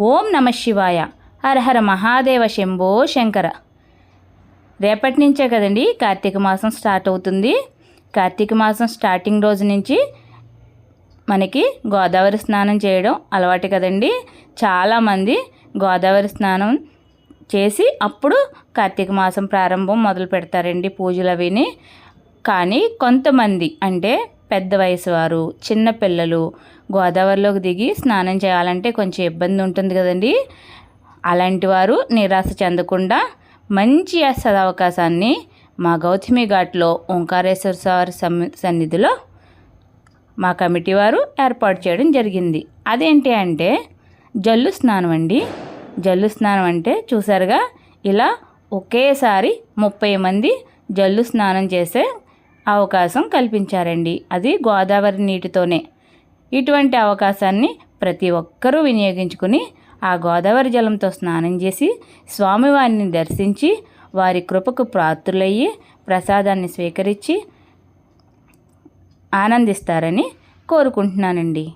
ఓం నమ శివాయ. హరహర మహాదేవ శంభో శంకర. రేపటి నుంచే కదండి కార్తీక మాసం స్టార్ట్ అవుతుంది. కార్తీక మాసం స్టార్టింగ్ రోజు నుంచి మనకి గోదావరి స్నానం చేయడం అలవాటు కదండి. చాలామంది గోదావరి స్నానం చేసి అప్పుడు కార్తీక మాసం ప్రారంభం మొదలు పెడతారండి పూజలు అవిని. కానీ కొంతమంది అంటే పెద్ద వయసు వారు చిన్నపిల్లలు గోదావరిలోకి దిగి స్నానం చేయాలంటే కొంచెం ఇబ్బంది ఉంటుంది కదండి. అలాంటి వారు నిరాశ చెందకుండా మంచి సదవకాశాన్ని మా గౌతమి ఘాట్లో ఓంకారేశ్వర స్వామి సన్నిధిలో మా కమిటీ వారు ఏర్పాటు చేయడం జరిగింది. అదేంటి అంటే జల్లు స్నానం అండి. జల్లు స్నానం అంటే చూసారుగా ఇలా ఒకేసారి ముప్పై మంది జల్లు స్నానం చేసే అవకాశం కల్పించారండి. అది గోదావరి నీటితోనే. ఇటువంటి అవకాశాన్ని ప్రతి ఒక్కరూ వినియోగించుకుని ఆ గోదావరి జలంతో స్నానం చేసి స్వామివారిని దర్శించి వారి కృపకు ప్రాతులయ్యి ప్రసాదాన్ని స్వీకరించి ఆనందిస్తారని కోరుకుంటున్నానండి.